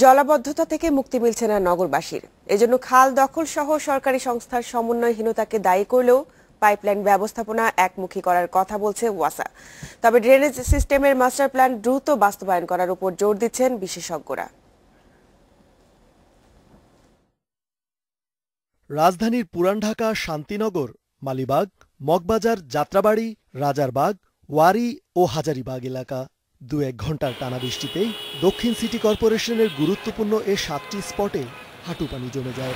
জলাবদ্ধতা থেকে মুক্তি মিলছে না নগরবাসীর। এজন্য খাল দখল সহ সরকারি সংস্থার সমন্বয়হীনতাকে দায়ী করলেও পাইপলাইন ব্যবস্থাপনা একমুখী করার কথা বলছে ওয়াসা। তবে ড্রেনেজ সিস্টেমের মাস্টার প্ল্যান দ্রুত বাস্তবায়ন করার উপর জোর দিচ্ছেন বিশেষজ্ঞরা। রাজধানীর পুরান ঢাকা, শান্তিনগর, মালিবাগ, মগবাজার, যাত্রাবাড়ি, রাজারবাগ, ওয়ারি ও হাজারিবাগ এলাকা। দু এক ঘণ্টার টানা বৃষ্টিতেই দক্ষিণ সিটি কর্পোরেশনের গুরুত্বপূর্ণ এ সাতটি স্পটে হাঁটু পানি জমে যায়।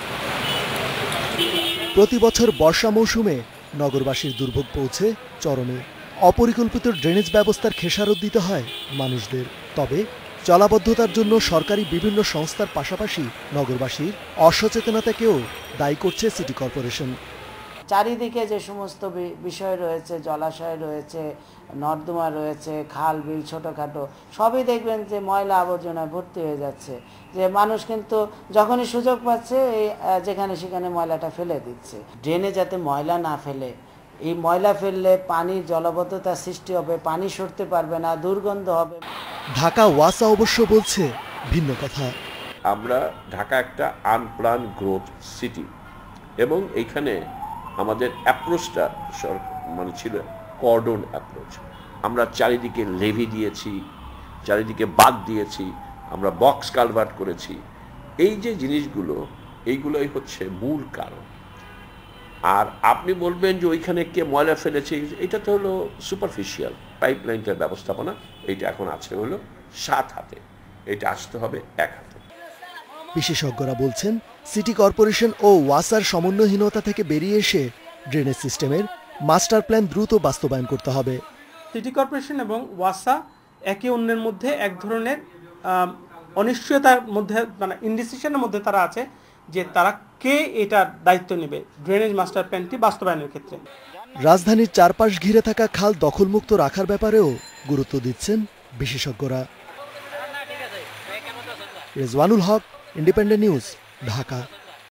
প্রতি বছর বর্ষা মৌসুমে নগরবাসীর দুর্ভোগ পৌঁছে চরমে অপরিকল্পিত ড্রেনেজ ব্যবস্থার খেসারত দিতে হয় মানুষদের। তবে জলাবদ্ধতার জন্য সরকারি বিভিন্ন সংস্থার পাশাপাশি নগরবাসীর অসচেতনতাকেও দায়ী করছে সিটি কর্পোরেশন। চারিদিকে যে সমস্ত বি- বিষয় রয়েছে জলাশয় রয়েছে নর্দমা রয়েছে খাল বিল ছোটোখাটো সবই দেখবেন যে ময়লা আবর্জনায় ভর্তি হয়ে যাচ্ছে। যে মানুষ কিন্তু যখনই সুযোগ পাচ্ছে এই যেখানে সেখানে ময়লাটা ফেলে দিচ্ছে। ড্রেনে যাতে ময়লা না ফেলে এই ময়লা ফেললে পানির জলবদ্ধতা সৃষ্টি হবে পানি সরতে পারবে না দুর্গন্ধ হবে। ঢাকা ওয়াসা অবশ্য বলছে ভিন্ন কথা। আমরা ঢাকা একটা আনপ্লান গ্রোথ সিটি এবং এইখানে আমাদের অ্যাপ্রোচটা মানে ছিল কর্ডন অ্যাপ্রোচ। আমরা চারিদিকে লেভি দিয়েছি, চারিদিকে বাদ দিয়েছি, আমরা বক্স কালভার্ট করেছি। এই যে জিনিসগুলো, এইগুলোই হচ্ছে মূল কারণ। আর আপনি বলবেন যে ওইখানে কে ময়লা ফেলেছে, এটা তো হলো সুপারফিশিয়াল পাইপলাইনটার ব্যবস্থাপনা, এইটা এখন আছে হলো সাত হাতে। এটা আসতে হবে এক হাতে। বিশেষজ্ঞরা বলছেন সিটি কর্পোরেশন ও ওয়াসার সমন্বয়হীনতা থেকে বেরিয়ে এসে ড্রেনেজ সিস্টেমের মাস্টার প্ল্যান দ্রুত বাস্তবায়ন করতে হবে। সিটি কর্পোরেশন এবং ওয়াসা একে অন্যের মধ্যে এক ধরনের অনিশ্চয়তার মধ্যে মানে ইনডিসিশনের মধ্যে তারা আছে যে তারা কে এটার দায়িত্ব নেবে ড্রেনেজ মাস্টার প্ল্যানটি বাস্তবায়নের ক্ষেত্রে। রাজধানীর চারপাশ ঘিরে থাকা খাল দখলমুক্ত রাখার ব্যাপারেও গুরুত্ব দিচ্ছেন বিশেষজ্ঞরা। Rezwanul Haque Independent News Dhaka